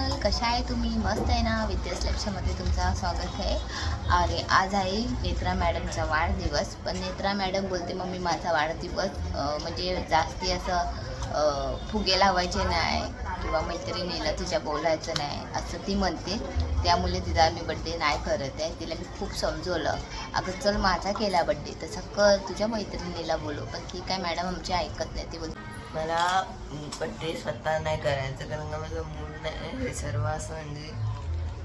मस्त आहे ना? विद्यास लक्षामध्ये तुमचं स्वागत आहे. अरे आज आहे नेत्रा मॅडमचा वाढदिवस. पण नेत्रा मॅडम बोलते मम्मी माझा वाढदिवस म्हणजे जास्ती असं फुगे लावायचे नाही किंवा मैत्रिणीला तुझ्या बोलायचं नाही असं ती म्हणते. त्यामुळे तिचा मी बड्डे नाही करत आहे. तिला मी खूप समजवलं. अगं चल माझा केला बड्डे तसं कर तुझ्या मैत्रिणीला बोलू पण ती काय मॅडम आमची ऐकत नाही. ती बोलते मला बड्डे स्वतः नाही करायचं कारण का माझं मूड नाही हे सर्व असं म्हणजे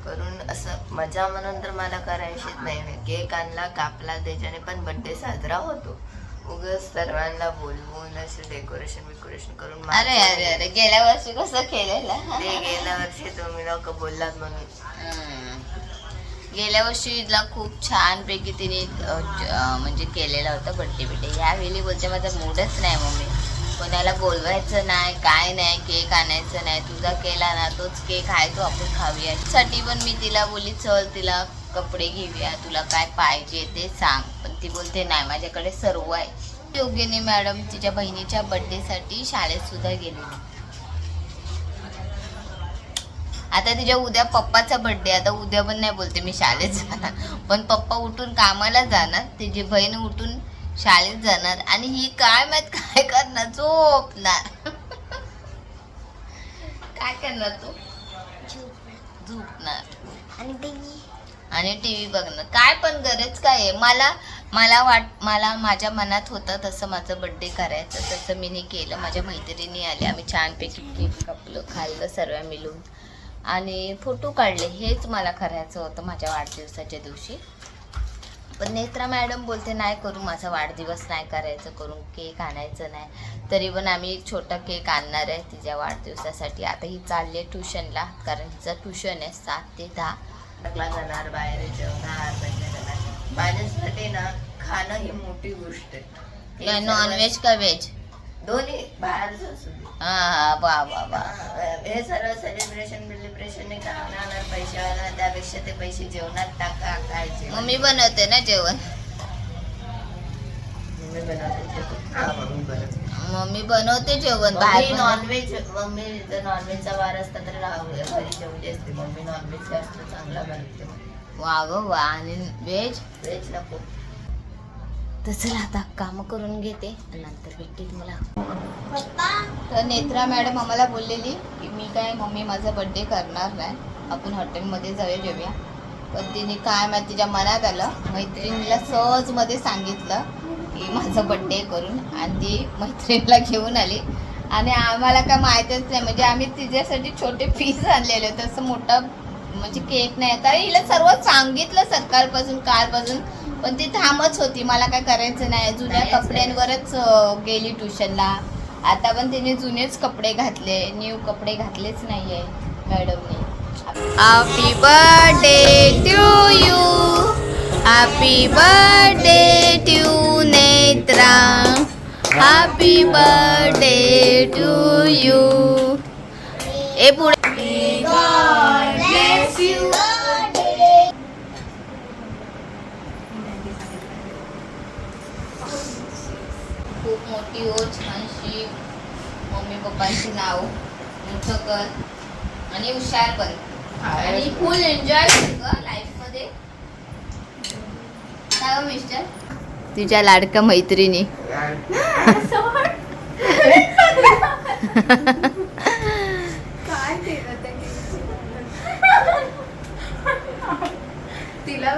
करून असं मजा म्हणून तर मला करायचीच नाही केक आणला कापला त्याच्याने पण बड्डे साजरा होतो. उगाच सर्वांना बोलवून असं डेकोरेशन बिकोरेशन करून अरे अरे अरे गेल्या वर्षी कसं केलेलं? ते गेल्या वर्षी तुम्ही लोक बोललात म्हणून. गेल्या वर्षी तिला खूप छानपैकी तिने म्हणजे केलेला होता बड्डे बिड्डे यावेळी बोलते माझा मूडच नाही मम्मी. कोणाला बोलवायचं नाही काय नाही केक आणायचं नाही तुझा केला ना तोच केक आहे तो आपण खाऊया. साठी पण मी तिला बोली चल तिला कपडे घेऊया तुला काय पाहिजे ते सांग. पण ती बोलते नाही माझ्याकडे सर्व आहे. योग्यने मॅडम तिच्या बहिणीच्या बड्डेसाठी शाळेत सुद्धा गेलेली आता तिच्या उद्या पप्पाचा बर्थडे आता उद्या पण नाही बोलते मी शाळेत जाणार. पण पप्पा उठून कामाला जाणार. तिची बहीण उठून शाळेत जाणार आणि ही काय माहीत काय करणार? झोपणार. काय करणार तू? झोपणार. आणि टी व्ही? बघणं काय पण गरज काय आहे? मला मला वाट मला माझ्या मनात होतं तसं माझं बड्डे करायचं. तसं मी केलं. माझ्या मैत्रिणी आल्या. आम्ही छानपैकी केक कापलं खाल्लं सर्व मिळून. आणि फोटो काढले. हेच मला करायचं होतं माझ्या वाढदिवसाच्या दिवशी. पण नेत्रा मॅडम बोलते नाही करू माझा वाढदिवस नाही करायचं करून केक आणायचं नाही. तरी पण आम्ही एक छोटा केक आणणार आहे तिच्या वाढदिवसासाठी. आता ही चालली आहे ट्युशनला कारण हिचं ट्युशन आहे सात ते दहा. टाकला जाणार बाहेर जेवणार जाणार माझ्यासाठी ना खाणं ही मोठी गोष्ट आहे. नॉनव्हेज का व्हेज दोन्ही बाहेरच. हा हा वा वा वा. हे सर्व सेलिब्रेशन बिलिब्रेशन नाही करणार पैसे आला त्यापेक्षा ते पैसे जेवणात टाका. मम्मी बनवते ना जेवण? मम्मी बनवते जेवण. बाहेर. नॉनव्हेज मम्मी जर नॉनव्हेजचा वार असता तर राहू घरी जेवली असते मम्मी नॉनव्हेज जास्त चांगला बनवते. वा ग वा. आणि व्हेज व्हेज नको. तर चला आता काम करून घेते नंतर भेटते तुम्हाला तर नेत्रा मॅडम आम्हाला बोललेली की मी काय मम्मी माझा बर्थडे करणार नाही. आपण हॉटेलमध्ये जाऊया जेवूया. पण तिने काय माहिती तिच्या मनात आलं. मैत्रिणीला सहजमध्ये सांगितलं की माझं बड्डे करून आणि ती मैत्रिणीला घेऊन आली. आणि आम्हाला काय माहीतच नाही म्हणजे आम्ही तिच्यासाठी छोटे पीस आणलेले होते. असं मोठं म्हणजे केक नाही. तर हिला सर्व सांगितलं सकाळपासून कालपासून. पण ती थांबच होती. मला काय करायचं नाही. जुन्या कपड्यांवरच गेली ट्युशनला आता पण तिने जुनेच कपडे घातले. न्यू कपडे घातलेच नाहीये मॅडमने happy birthday to you happy birthday to Netra happy birthday to you ए पुढे खूप मोठी हो छानशी मम्मी पप्पांची नाव. मोठं कर. आणि हुशार पण. आणि फुल एन्जॉय कर लाईफमध्ये. काय मिस्टर तुझ्या लाडक्या मैत्रिणी. काय केलं ते? तिला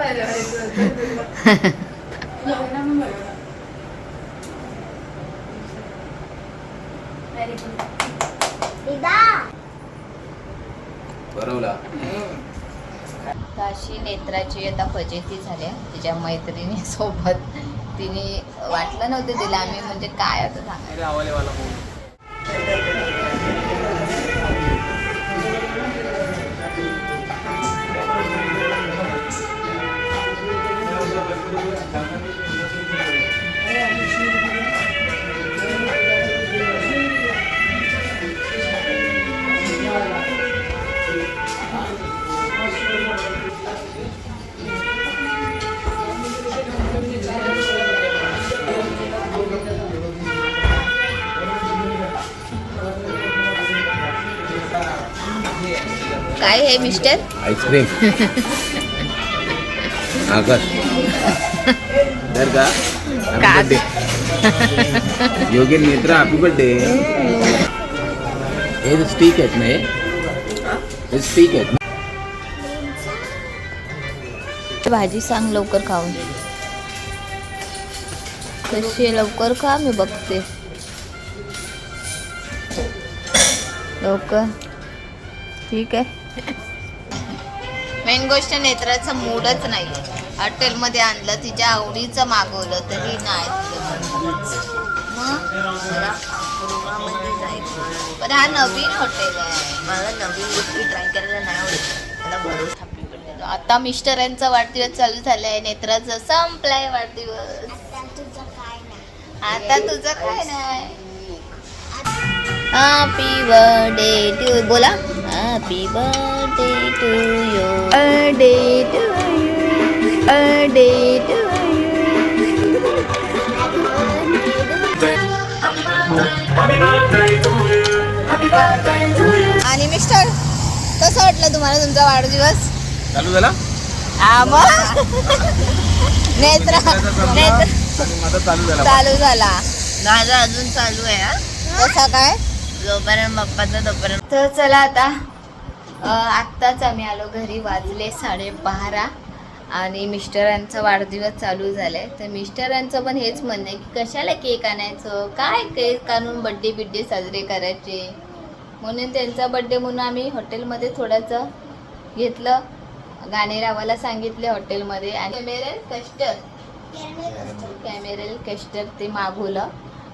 बरोबर अशी नेत्राची आता फजेती झाल्या तिच्या मैत्रिणी सोबत. तिने वाटलं नव्हतं तिला आम्ही म्हणजे काय आता सांगायला काय हे मिस्टर? आईस्क्रीम. आकाश. तर का? बर्थडे योगी नेत्र हॅपी बर्थडे हे स्टिक आहेत ना हे? हे स्टिक आहेत. ना भाजी सांग लवकर खाऊन. कशी आहे? लवकर खा मी बघते. लवकर. ठीक आहे? मेन गोष्ट नेत्राचा मूडच नाही. हॉटेलमध्ये आणलं तिच्या आवडीचं मागवलं तरी नाही. मग? पण हा नवीन हॉटेल आहे. मला नवीन गोष्टी ट्राय करायला नाही आवडत. मला बरोबर आता मिस्टरांचा वाढदिवस चालू झालाय. नेत्राचा संपलाय वाढदिवस. आता तुझं काय नाही. हॅपी बर्थडे टू बोला. Happy birthday to you birthday to you birthday to आणि मिस्टर कसं वाटलं तुम्हाला तुमचा वाढदिवस? चालू झाला? नेत्र नेत्र आणि माझा चालू झाला. चालू झाला. माझा अजून चालू आहे हा. कसा काय? जोपर्यंत बाप्पाचा तोपर्यंत. तर चला आता आत्ताच आम्ही आलो घरी वाजले साडेबारा आणि मिस्टरांचा वाढदिवस चालू झालाय. तर मिस्टरांचं पण हेच म्हणणं आहे की कशाला केक आणायचं? काय केक आणून बड्डे बिड्डे साजरे करायचे? म्हणून त्यांचा बड्डे म्हणून आम्ही हॉटेलमध्ये थोडंसं घेतलं. गाणे लावायला सांगितले हॉटेलमध्ये आणि कॅमेरेल कस्टर. कॅमेरेल कस्टर ते मागवलं.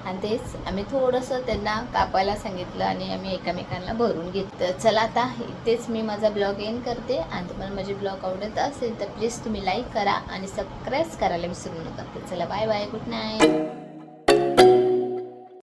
आणि तेच आम्ही थोडंसं त्यांना कापायला सांगितलं आणि आम्ही एकमेकांना भरून घेतलं. चला आता इथेच मी माझा ब्लॉग एन करते. आणि तुम्हाला माझे ब्लॉग आवडत असेल तर प्लीज तुम्ही लाईक करा आणि सबस्क्राईब करायला विसरू नका. चला बाय बाय गुड नाईट